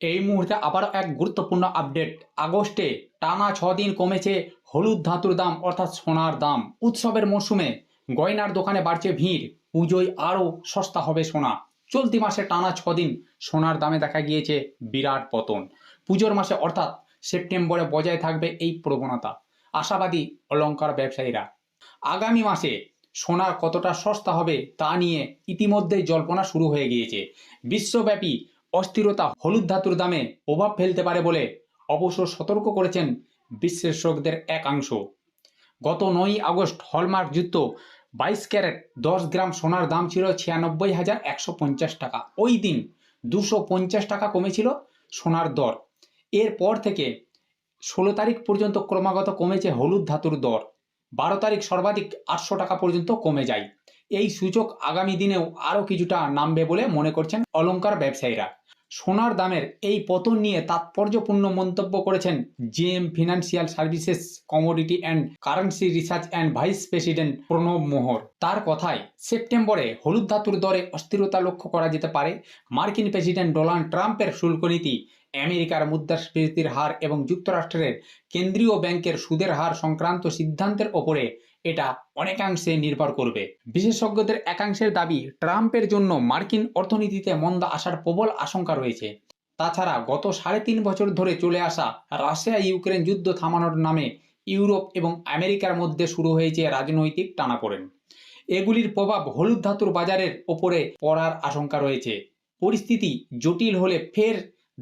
এই মুহূর্তে আবারও এক গুরুত্বপূর্ণ আপডেট আগস্টে টানা ছ দিন কমেছে হলুদ ধাতুর দাম, অর্থাৎ সোনার দাম। উৎসবের মরশুমে গয়নার দোকানে বাড়ছে ভিড়, পুজোয় আরও সস্তা হবে সোনা। চলতি মাসে টানা ছ দিন সোনার দামে দেখা গিয়েছে বিরাট পতন। পুজোর মাসে, অর্থাৎ সেপ্টেম্বরে বজায় থাকবে এই প্রবণতা। আশাবাদী অলঙ্কার ব্যবসায়ীরা। আগামী মাসে সোনার কতটা সস্তা হবে তা নিয়ে ইতিমধ্যেই জল্পনা শুরু হয়ে গিয়েছে। বিশ্বব্যাপী অস্থিরতা হলুদ ধাতুর দামে প্রভাব ফেলতে পারে বলে অবশ্য সতর্ক করেছেন বিশ্লেষকদের একাংশ। গত নয়ই আগস্ট হলমার্কযুক্ত বাইশ ক্যারেট দশ গ্রাম সোনার দাম ছিল ছিয়ানব্বই হাজার একশো পঞ্চাশ টাকা। ওই দিন দুশো পঞ্চাশ টাকা কমেছিল সোনার দর। এরপর থেকে ষোলো তারিখ পর্যন্ত ক্রমাগত কমেছে হলুদ ধাতুর দর। বারো তারিখ সর্বাধিক আটশো টাকা পর্যন্ত কমে যায়। এই সূচক আগামী দিনেও আরও কিছুটা নামবে বলে মনে করছেন অলংকার ব্যবসায়ীরা। সোনার দামের এই পতন নিয়ে তাৎপর্যপূর্ণ মন্তব্য করেছেন GM financial services, commodity and currency research and vice president Pranab Mohar. তার কথায় সেপ্টেম্বরে হলুদ ধাতুর দরে অস্থিরতা লক্ষ্য করা যেতে পারে। মার্কিন প্রেসিডেন্ট ডোনাল্ড ট্রাম্পের শুল্ক নীতি আমেরিকার মুদ্রাস্ফীতির হার এবং যুক্তরাষ্ট্রের কেন্দ্রীয় ব্যাংকের সুদের হার সংক্রান্ত সিদ্ধান্তের ওপরে এটা অনেকাংশে নির্ভর করবে। বিশেষজ্ঞদের একাংশের দাবি, ট্রাম্পের জন্য মার্কিন অর্থনীতিতে মন্দা আসার প্রবল আশঙ্কা রয়েছে। তাছাড়া গত সাড়ে তিন বছর ধরে চলে আসা রাশিয়া ইউক্রেন যুদ্ধ থামানোর নামে ইউরোপ এবং আমেরিকার মধ্যে শুরু হয়েছে রাজনৈতিক টানাপোড়েন। এগুলির প্রভাব হলুদ ধাতুর বাজারের ওপরে পড়ার আশঙ্কা রয়েছে। পরিস্থিতি জটিল হলে ফের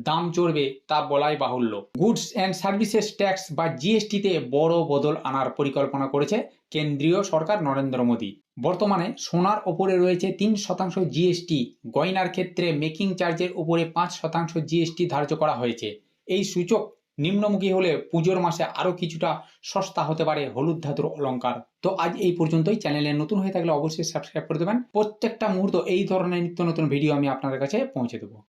দাম চড়বে তা বলাই বাহুল্য। গুডস অ্যান্ড সার্ভিসেস ট্যাক্স বা জিএসটিতে বড় বদল আনার পরিকল্পনা করেছে কেন্দ্রীয় সরকার নরেন্দ্র মোদী। বর্তমানে সোনার ওপরে রয়েছে তিন শতাংশ জিএসটি গয়নার ক্ষেত্রে মেকিং চার্জের উপরে পাঁচ শতাংশ জিএসটি ধার্য করা হয়েছে। এই সূচক নিম্নমুখী হলে পুজোর মাসে আরও কিছুটা সস্তা হতে পারে হলুদ ধাতুর অলঙ্কার তো আজ এই পর্যন্তই। চ্যানেলে নতুন হয়ে থাকলে অবশ্যই সাবস্ক্রাইব করে দেবেন। প্রত্যেকটা মুহূর্ত এই ধরনের নিত্য নতুন ভিডিও আমি আপনাদের কাছে পৌঁছে দেবো।